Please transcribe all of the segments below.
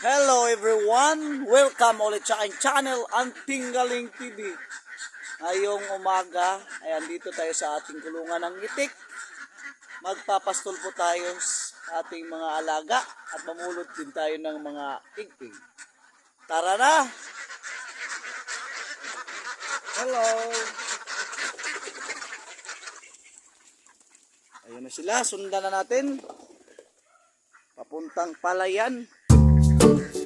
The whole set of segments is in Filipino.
Hello everyone! Welcome ulit sa aking channel, Anting Galing TV. Ngayong umaga, ayan dito tayo sa ating kulungan ng itik. Magpapastol po tayo sa ating mga alaga at mamulot din tayo ng mga igping. Tara na! Hello! Ayun na sila, sundan na natin. Papuntang palayan. Thank you.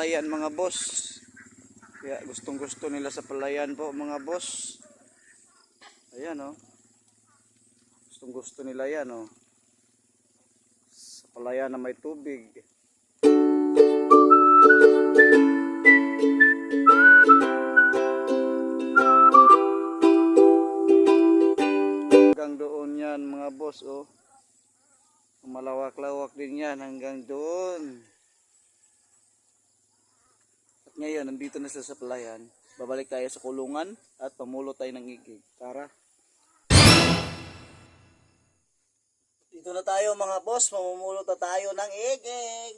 Palayan mga boss. Kaya gustong gusto nila sa palayan po mga boss. Ayan o. Gustong gusto nila yan o. Sa palayan na may tubig. Hanggang doon yan mga boss oh. Malawak-lawak din yan hanggang doon. Ngayon, nandito na sila sa palayan. Babalik tayo sa kulungan at pamulo tayo ng igig. Tara. Dito na tayo mga boss. Mamumulot na tayo ng igig.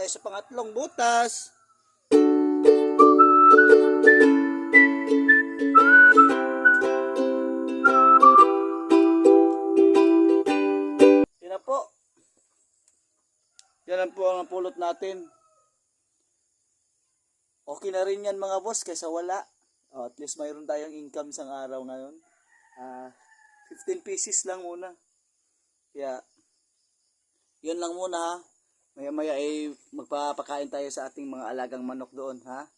Tayo sa pangatlong butas. Yan po. Yan po ang pulot natin. Okay na rin yan mga boss kaysa wala. Oh, at least mayroon tayong income sa araw ngayon. Ah, 15 pieces lang muna. Kaya, yun lang muna ha. Maya maya ay magpapakain tayo sa ating mga alagang manok doon ha.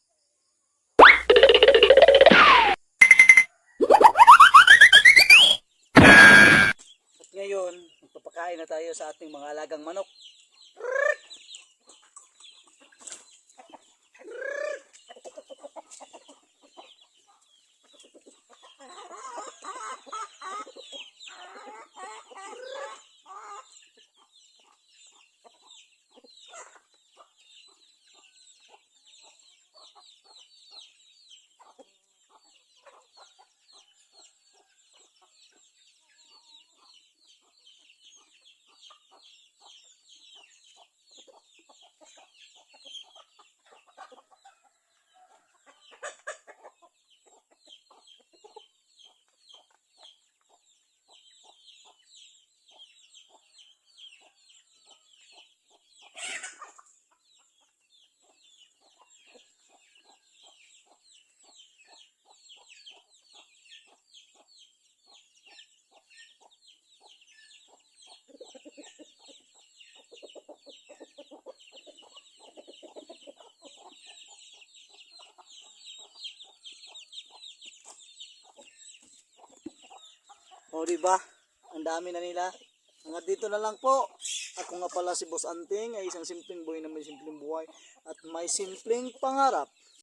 At ngayon, magpapakain na tayo sa ating mga alagang manok. O, di ba? Ang dami na nila. Hanggang dito na lang po. Ako nga pala si Boss Anting ay isang simpleng boy na may simpleng buhay at may simpleng pangarap.